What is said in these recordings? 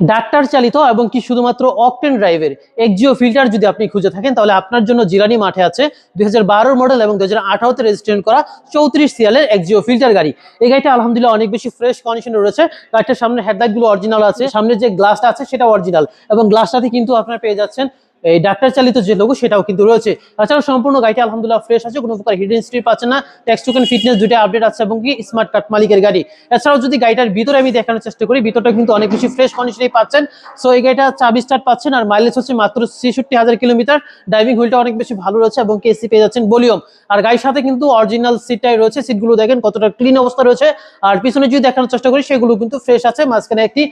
Doctor চালিত এবং কি শুধুমাত্র অকটেন ড্রাইভের এক্সিও ফিল্টার যদি আপনি খুঁজে থাকেন, তাহলে আপনার জন্য জিরানি মাঠে আছে দুই হাজার বারো মডেল এবং দু হাজার আঠারোতে করা চৌত্রিশ সিয়ালের এক্সিও ফিল্টার গাড়ি। এই গাড়িটা আলহামদুলিল্লাহ অনেক বেশি ফ্রেশ কন্ডিশনে রয়েছে। গাড়িটার সামনে হেডলাইটগুলো অরিজিনাল আছে, সামনে যে গ্লাসটা আছে সেটা অরিজিনাল এবং গ্লাসটাতে কিন্তু আপনার পেয়ে যাচ্ছেন এই ডাক্তার চালিত যে লোগো সেটাও কিন্তু রয়েছে। তাছাড়া সম্পূর্ণ গাড়িটা আলহামদুলিল্লাহ ফ্রেশ আছে, কোনো প্রকার হিডেন স্ট্রি পাচ্ছে না। ট্যাক্স টোকেন ফিটনেস দুটো আপডেট আছে এবং কি স্মার্ট কার্ড মালিকের গাড়ি। এছাড়াও যদি গাড়িটার ভিতরে আমি দেখানোর চেষ্টা করি, ভিতরটা কিন্তু অনেক বেশি ফ্রেশ কন্ডিশনেই পাচ্ছেন। সো এই গাড়িটা চাবি স্টার্ট পাচ্ছেন আর মাইলেজ হচ্ছে মাত্র ছেষট্টি হাজার কিলোমিটার। ড্রাইভিং হুইলটা অনেক বেশি ভালো রয়েছে এবং কেসি পেয়ে যাচ্ছেন ভলিউম। আর গাড়ির সাথে কিন্তু অরিজিনাল সিটটাই রয়েছে সিটগুলো দেখেন কতটা ক্লিন অবস্থা রয়েছে। আর পিছনে যদি দেখানোর চেষ্টা করি, সেগুলো কিন্তু ফ্রেশ আছে, মাঝখানে একটি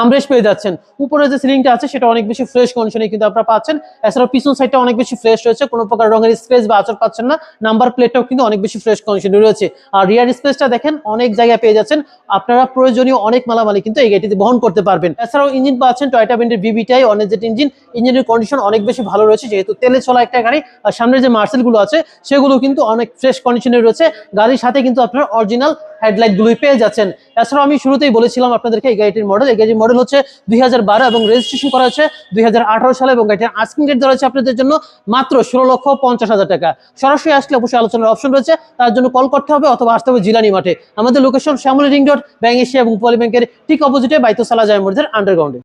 আমরেশ পেয়ে যাচ্ছেন। উপরে যে সিলিংটা আছে, সেটা অনেক বেশি ফ্রেশ কন্ডিশনে কিন্তু আপনারা পাচ্ছেন। এছাড়াও পিছন সাইডটা অনেক বেশি ফ্রেশ রয়েছে। কোনো প্রকার রঙের স্পেস বা আচর পাচ্ছেন না। নাম্বার প্লেটটাও কিন্তু অনেক বেশি ফ্রেশ কন্ডিশনে রয়েছে। আর রিয়ার স্পেসটা দেখেন, অনেক জায়গায় পেয়ে যাচ্ছেন। আপনারা প্রয়োজনীয় অনেক মালামালি কিন্তু এই গাড়িটিতে বহন করতে পারবেন। এছাড়াও ইঞ্জিন পাচ্ছেন টয়টা ব্যান্ডের বিবিটাই অনেক জেট ইঞ্জিন ইঞ্জিনের কন্ডিশন অনেক বেশি ভালো রয়েছে, যেহেতু তেলে চলা একটা গাড়ি। আর সামনে যে মার্সেলগুলো আছে, সেগুলো কিন্তু অনেক ফ্রেশ কন্ডিশনে রয়েছে। গাড়ির সাথে কিন্তু আপনার অরিজিনাল হেডলাইট গুলোই পেয়ে যাচ্ছেন। এছাড়াও আমি শুরুতেই বলেছিলাম আপনাদেরকে এই গাড়িটির মডেল এই গাড়ির মডেল হচ্ছে দুই হাজার বারো এবং রেজিস্ট্রেশন করা হয়েছে দুই হাজার আঠারো সালে এবং গাড়িটির আস্কিং রেট ধরা আপনাদের জন্য মাত্র ষোলো লক্ষ পঞ্চাশ হাজার টাকা। সরাসরি আসলে অবশ্যই আলোচনার অপশন রয়েছে, তার জন্য কল করতে হবে অথবা আসতে হবে জিলানি মাঠে। আমাদের location Shyamoli ring road bank Asia এবং পলি ব্যাংকের ঠিক অপোজিটে বাইতো সালা জায়মুরদের আন্ডারগ্রাউন্ডে